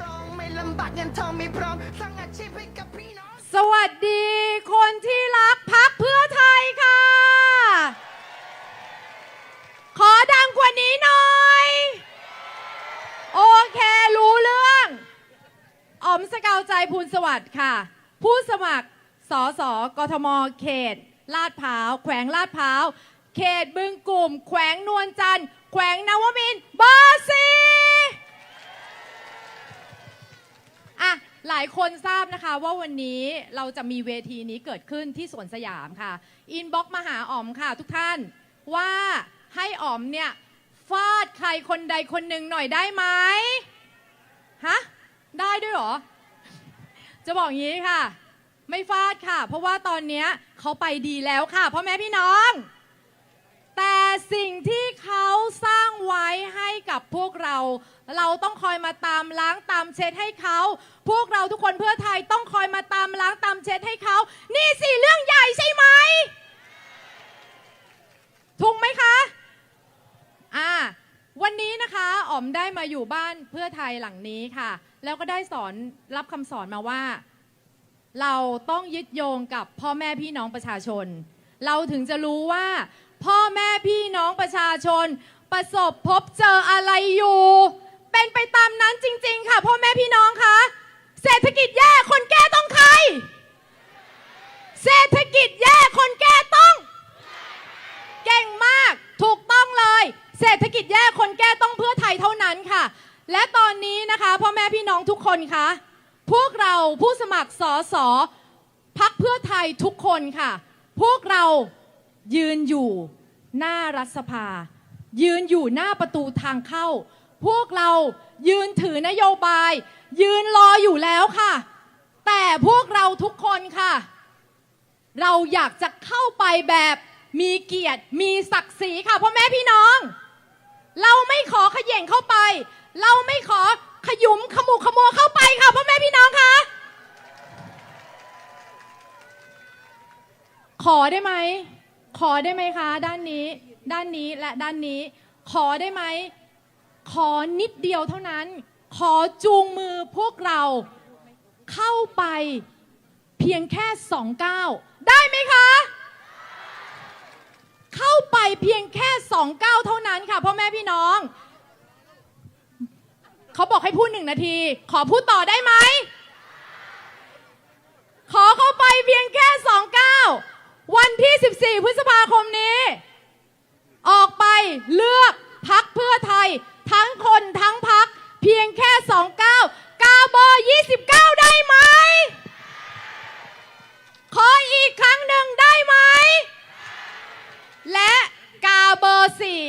ร้องไม่ลำบากเงินทองมีพร้อมสร้างอาชีพให้กับพี่น้อง สวัสดีคนที่รักพักเพื่อไทยค่ะ ขอดังกว่านี้หน่อย โอเครู้เรื่องออมสกาวใจภูลสวัสดิ์ค่ะ ผู้สมัครสสกทมเขต ลาดพร้าว แขวงลาดพร้าว เขตบึงกลุ่ม แขวงนวลจันทร์แขวงนวมินทร์เบอร์สี่ อะ หลายคนทราบนะคะว่าวันนี้เราจะมีเวทีนี้เกิดขึ้นที่สวนสยามค่ะ อินบ็อกมาหาอ๋อมค่ะทุกท่านว่าให้อ๋อมเนี่ยฟาดใครคนใดคนหนึ่งหน่อยได้ไหมฮะได้ด้วยเหรอ จะบอกอย่างนี้ค่ะ ไม่ฟาดค่ะ เพราะว่าตอนนี้เขาไปดีแล้วค่ะพ่อแม่พี่น้อง แต่สิ่งที่เขาสร้างไว้ให้ กับพวกเรา เราต้องคอยมาตามล้างตามเช็ดให้เขา พวกเราทุกคนเพื่อไทยต้องคอยมาตามล้างตามเช็ดให้เขา นี่สิเรื่องใหญ่ใช่ไหมถูกไหมคะ อ่า วันนี้นะคะอ๋อมได้มาอยู่บ้านเพื่อไทยหลังนี้ค่ะ แล้วก็ได้สอนรับคำสอนมาว่า เราต้องยึดโยงกับพ่อแม่พี่น้องประชาชน เราถึงจะรู้ว่า พ่อแม่พี่น้องประชาชน ประสบพบเจออะไรอยู่ เป็นไปตามนั้นจริง ๆ ค่ะพ่อแม่พี่น้องคะเศรษฐกิจแย่คนแก้ต้องใคร เศรษฐกิจแย่คนแก้ต้อง เก่งมากถูกต้องเลย เศรษฐกิจแย่คนแก้ต้องเพื่อไทยเท่านั้นค่ะ และตอนนี้นะคะพ่อแม่พี่น้องทุกคนคะพวกเราผู้สมัครสอสอพักเพื่อไทยทุกคนค่ะ พวกเรายืนอยู่หน้ารัฐสภา ยืนอยู่หน้าประตูทางเข้า พวกเรายืนถือนโยบาย ยืนรออยู่แล้วค่ะ แต่พวกเราทุกคนค่ะ เราอยากจะเข้าไปแบบมีเกียรติมีศักดิ์ศรีค่ะพ่อแม่พี่น้อง เราไม่ขอขย่งเข้าไป เราไม่ขอขยุมขมุกขมัวเข้าไปค่ะพ่อแม่พี่น้องคะขอได้ไหม ขอได้ไหมคะ ด้านนี้ ด้านนี้และด้านนี้ ขอได้ไหม ขอนิดเดียวเท่านั้น ขอจูงมือพวกเราเข้าไปเพียงแค่สองก้าวได้ไหมคะ เข้าไปเพียงแค่สองก้าวเท่านั้นค่ะพ่อแม่พี่น้อง เขาบอกให้พูดหนึ่งนาที ขอพูดต่อได้ไหมขอเข้าไปเพียงแค่สองก้าววันที่ 14 พฤษภาคมนี้ ออกไปเลือกพักเพื่อไทยทั้งคนทั้งพักเพียงแค่สองก้าวกาเบอร์29 ได้ไหม ขออีกครั้งหนึ่งได้ไหม และกาเบอร์สี่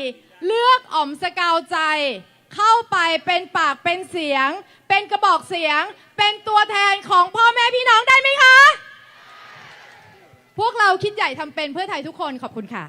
เลือกอ๋อมสกาวใจ เข้าไปเป็นปากเป็นเสียง เป็นกระบอกเสียง เป็นตัวแทนของพ่อแม่พี่น้องได้ไหมคะ พวกเราคิดใหญ่ทำเป็นเพื่อไทยทุกคนขอบคุณค่ะ